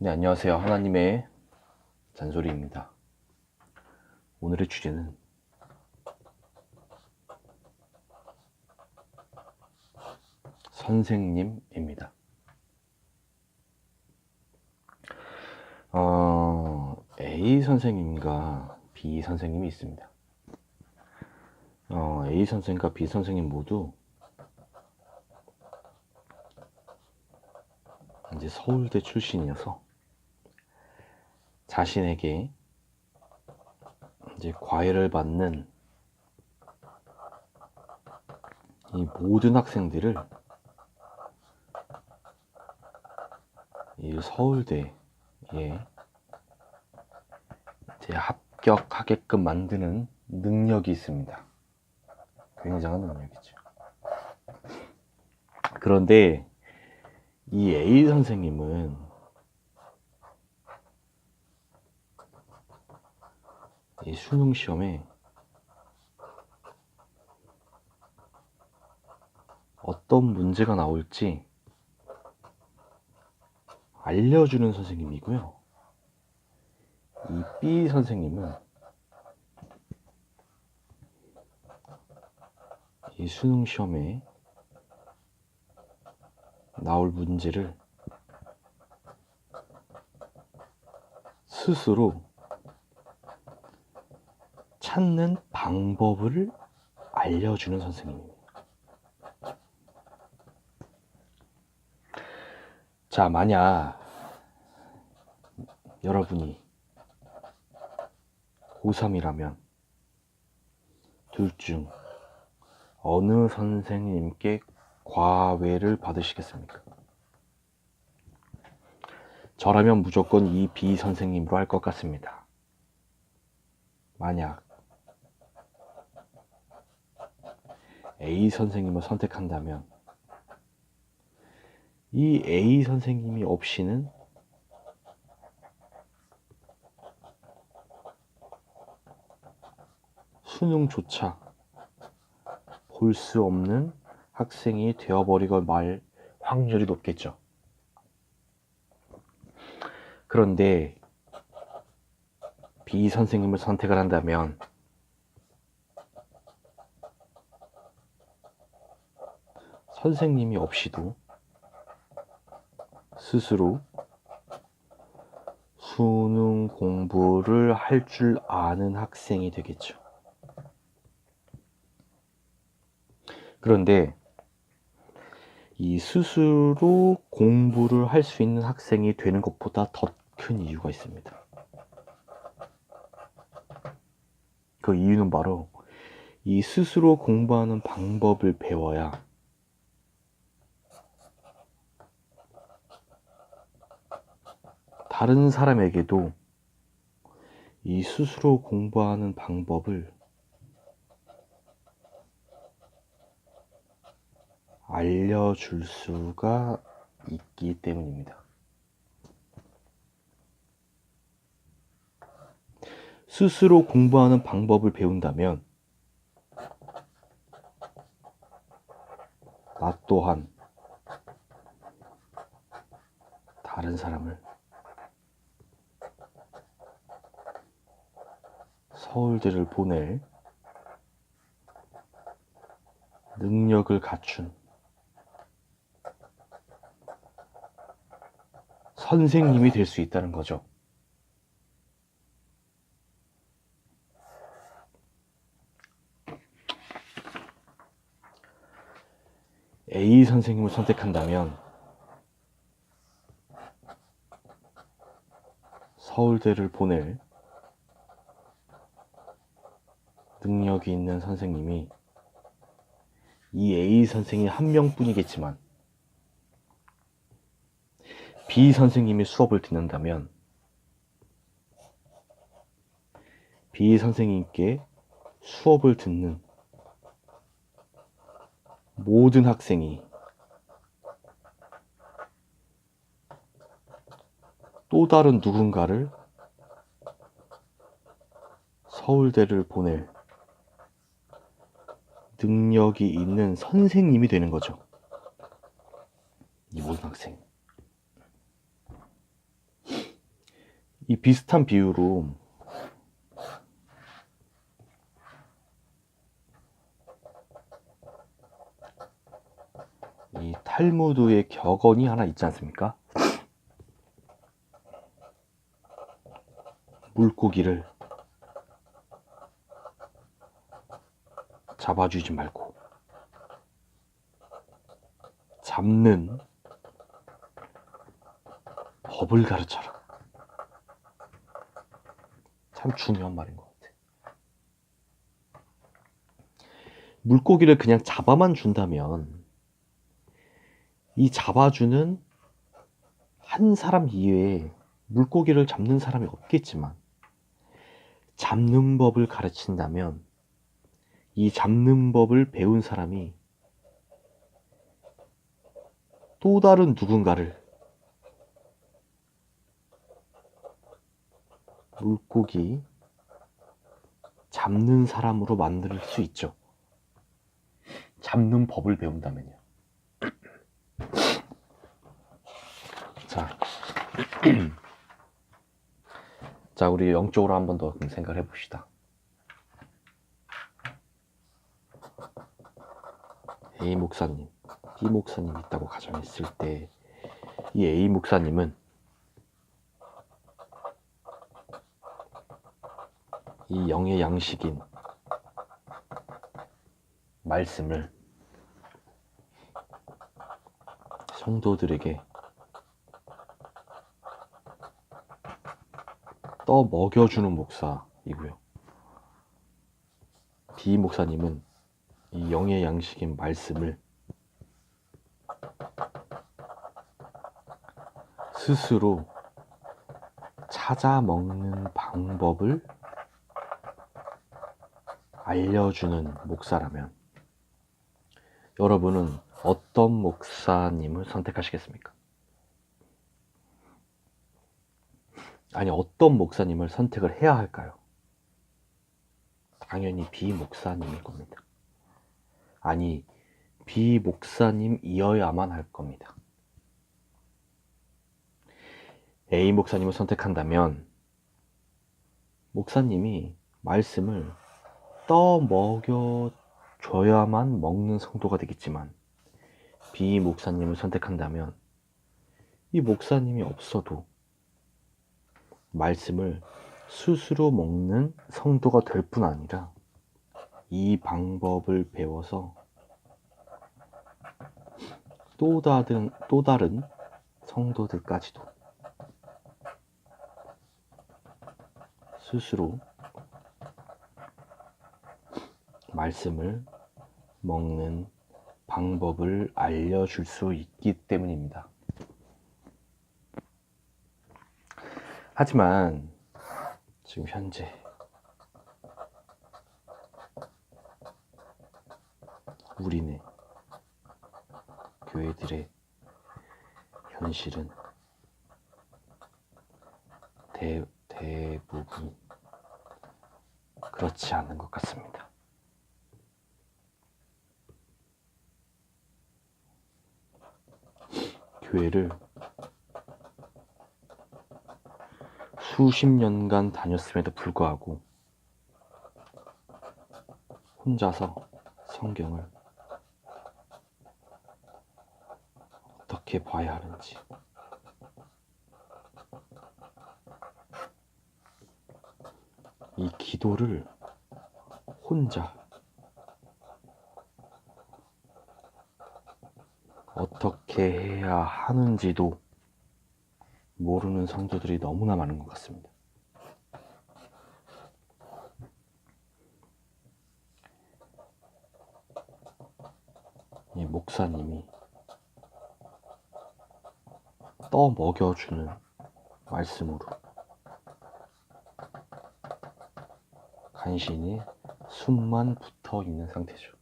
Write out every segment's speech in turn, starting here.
네, 안녕하세요. 하나님의 잔소리입니다. 오늘의 주제는 선생님입니다. 어, A 선생님과 B 선생님이 있습니다. 어, A 선생과 B 선생님 모두 이제 서울대 출신이어서 자신에게 이제 과외를 받는 이 모든 학생들을 이 서울대에 이제 합격하게끔 만드는 능력이 있습니다. 굉장한 능력이죠. 그런데 이 A 선생님은 이 수능 시험에 어떤 문제가 나올지 알려주는 선생님이고요. 이 B 선생님은 이 수능 시험에 나올 문제를 스스로 찾는 방법을 알려주는 선생님입니다. 자, 만약 여러분이 고3이라면 둘 중 어느 선생님께 과외를 받으시겠습니까? 저라면 무조건 이 B 선생님으로 할 것 같습니다. 만약 A 선생님을 선택한다면 이 A 선생님이 없이는 수능조차 볼 수 없는 학생이 되어버리고 말 확률이 높겠죠. 그런데 B 선생님을 선택을 한다면 선생님이 없이도 스스로 수능 공부를 할 줄 아는 학생이 되겠죠. 그런데 이 스스로 공부를 할 수 있는 학생이 되는 것보다 더 큰 이유가 있습니다. 그 이유는 바로 이 스스로 공부하는 방법을 배워야 다른 사람에게도 이 스스로 공부하는 방법을 알려줄 수가 있기 때문입니다. 스스로 공부하는 방법을 배운다면 나 또한 다른 사람을 서울대를 보낼 능력을 갖춘 선생님이 될 수 있다는 거죠. A 선생님을 선택한다면 서울대를 보낼 능력이 있는 선생님이 이 A 선생이 한 명뿐이겠지만 B 선생님이 수업을 듣는다면 B 선생님께 수업을 듣는 모든 학생이 또 다른 누군가를 서울대를 보낼 능력이 있는 선생님이 되는 거죠. 이 모든 학생. 이 비슷한 비유로 이 탈무드의 격언이 하나 있지 않습니까? 물고기를 잡아주지 말고 잡는 법을 가르쳐라. 참 중요한 말인 것 같아. 물고기를 그냥 잡아만 준다면 이 잡아주는 한 사람 이외에 물고기를 잡는 사람이 없겠지만 잡는 법을 가르친다면 이 잡는 법을 배운 사람이 또 다른 누군가를 물고기 잡는 사람으로 만들 수 있죠. 잡는 법을 배운다면요. 자, 자 우리 영적으로 한 번 더 생각해 봅시다. A 목사님, B 목사님 있다고 가정했을 때, 이 A 목사님은 이 영의 양식인 말씀을 성도들에게 떠 먹여주는 목사이고요. B 목사님은 이 영의 양식인 말씀을 스스로 찾아 먹는 방법을 알려주는 목사라면 여러분은 어떤 목사님을 선택하시겠습니까? 아니, 어떤 목사님을 선택을 해야 할까요? 당연히 B 목사님일 겁니다. 아니, B 목사님이어야만 할 겁니다. A 목사님을 선택한다면, 목사님이 말씀을 떠 먹여 줘야만 먹는 성도가 되겠지만, B 목사님을 선택한다면, 이 목사님이 없어도 말씀을 스스로 먹는 성도가 될 뿐 아니라 이 방법을 배워서 또 다른, 또 다른 성도들까지도 스스로 말씀을 먹는 방법을 알려줄 수 있기 때문입니다. 하지만 지금 현재 우리네 교회들의 현실은 대, 대부분 그렇지 않은 것 같습니다. 교회를 수십 년간 다녔음에도 불구하고 혼자서 성경을 어떻게 봐야 하는지 이 기도를 혼자 어떻게 해야 하는지도 모르는 성도들이 너무나 많은 것 같습니다. 이 목사님이 떠 먹여주는 말씀으로 간신히 숨만 붙어 있는 상태죠.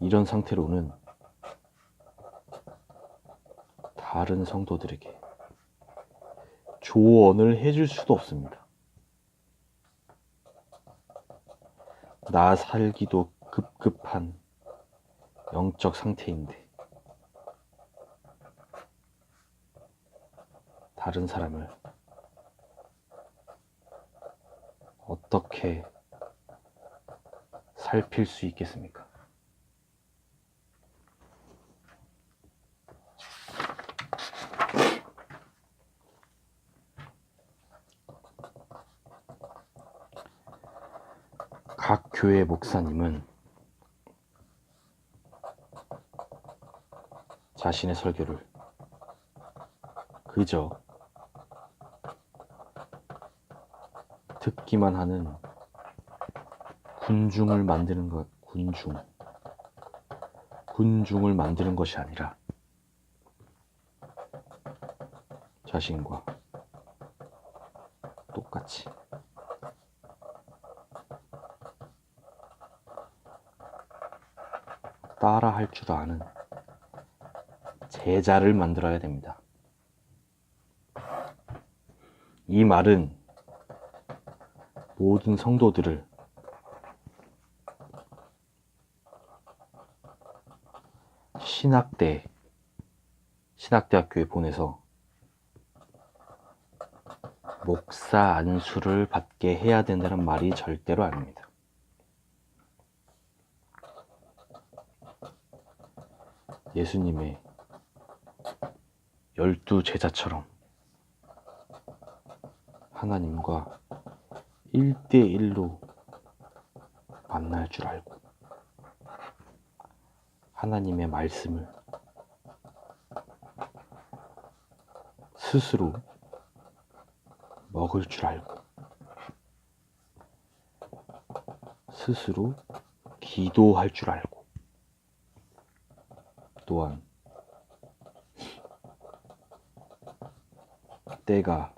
이런 상태로는 다른 성도들에게 조언을 해줄 수도 없습니다. 나 살기도 급급한 영적 상태인데 다른 사람을 어떻게 살필 수 있겠습니까? 각 교회 목사님은 자신의 설교를 그저 듣기만 하는 군중을 만드는 것, 군중. 군중을 만드는 것이 아니라 자신과 똑같이 따라 할 줄 아는 제자를 만들어야 됩니다. 이 말은 모든 성도들을 신학대, 신학대학교에 보내서 목사 안수를 받게 해야 된다는 말이 절대로 아닙니다. 예수님의 열두 제자처럼 하나님과 1대1로 만날 줄 알고 하나님의 말씀을 스스로 먹을 줄 알고 스스로 기도할 줄 알고 또한 때가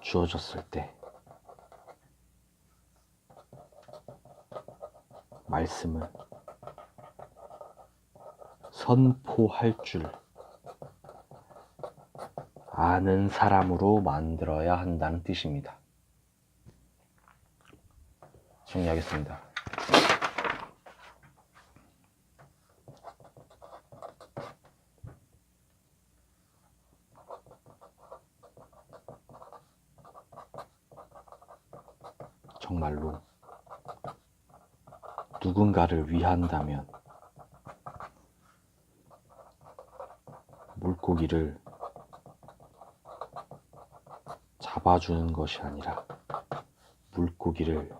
주어졌을 때 말씀을 선포할 줄 아는 사람으로 만들어야 한다는 뜻입니다. 정리하겠습니다. 정말로 누군가를 위한다면 물고기를 잡아주는 것이 아니라 물고기를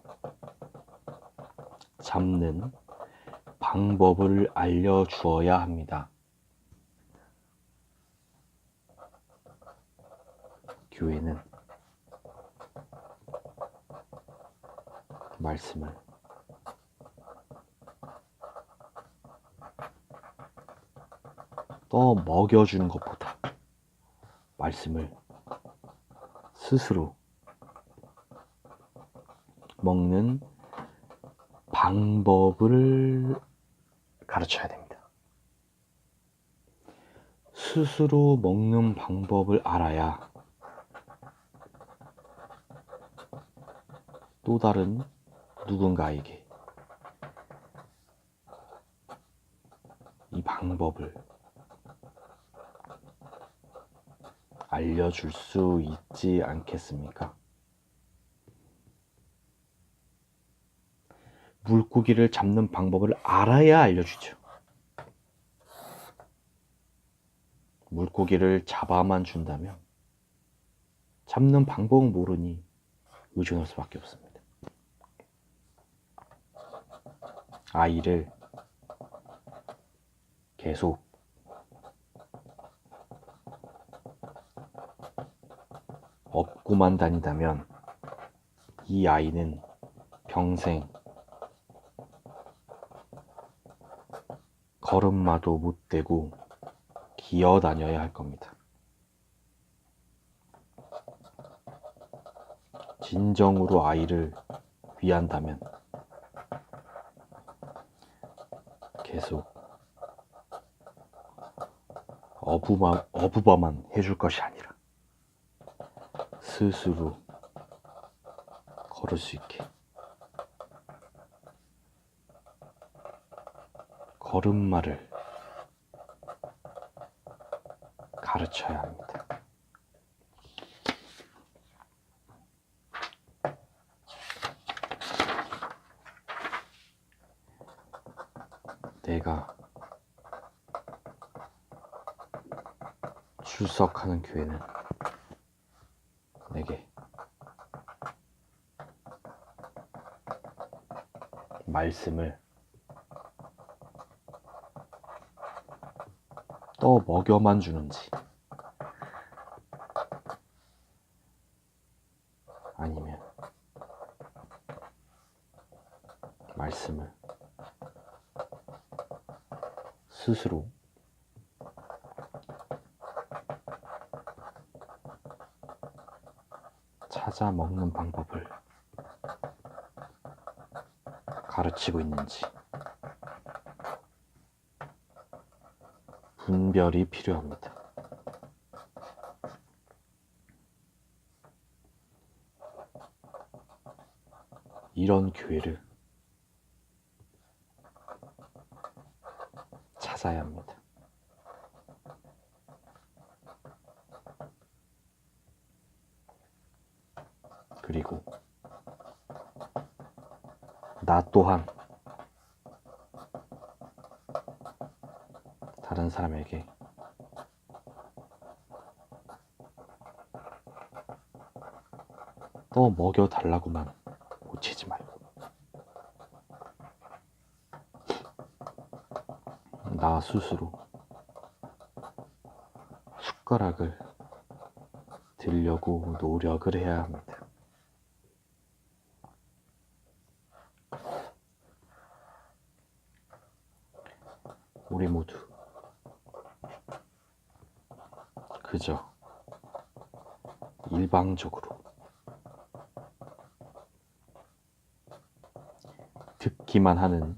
잡는 방법을 알려주어야 합니다. 교회는 말씀을 떠 먹여주는 것보다 말씀을 스스로 먹는 방법을 가르쳐야 됩니다. 스스로 먹는 방법을 알아야 또 다른 누군가에게 이 방법을 알려줄 수 있지 않겠습니까? 물고기를 잡는 방법을 알아야 알려주죠. 물고기를 잡아만 준다면 잡는 방법은 모르니 의존할 수밖에 없습니다. 아이를 계속 업고만 다니다면 이 아이는 평생 걸음마도 못 대고 기어 다녀야 할 겁니다. 진정으로 아이를 위한다면 계속 어부만, 어부바만 해줄 것이 아니라 스스로 걸을 수 있게 걸음마를 가르쳐야 합니다. 내가 출석하는 교회는 내게 말씀을 떠 먹여만 주는지 아니면 말씀을 스스로 찾아 먹는 방법을 가르치고 있는지 분별이 필요합니다. 이런 교회를 찾아야 합니다. 그리고 나 또한 다른 사람에게 또 먹여 달라고만 고치지 말고 나 스스로 숟가락을 들려고 노력을 해야 합니다. 우리 모두. 그저 일방적으로 듣기만 하는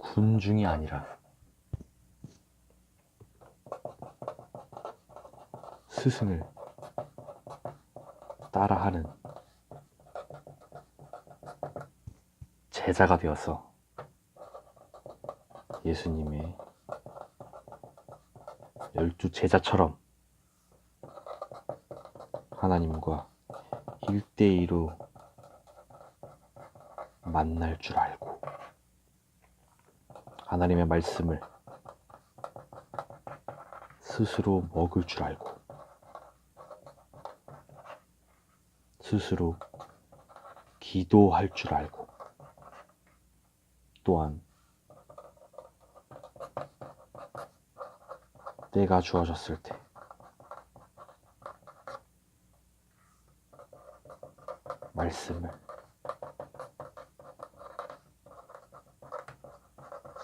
군중이 아니라 스승을 따라하는 제자가 되어서 예수님의 열두 제자처럼 하나님과 일대일로 만날 줄 알고 하나님의 말씀을 스스로 먹을 줄 알고 스스로 기도할 줄 알고 또한 때가 주어졌을 때 말씀을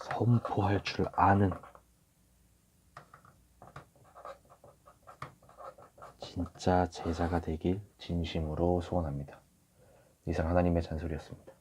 선포할 줄 아는 진짜 제자가 되길 진심으로 소원합니다. 이상 하나님의 잔소리였습니다.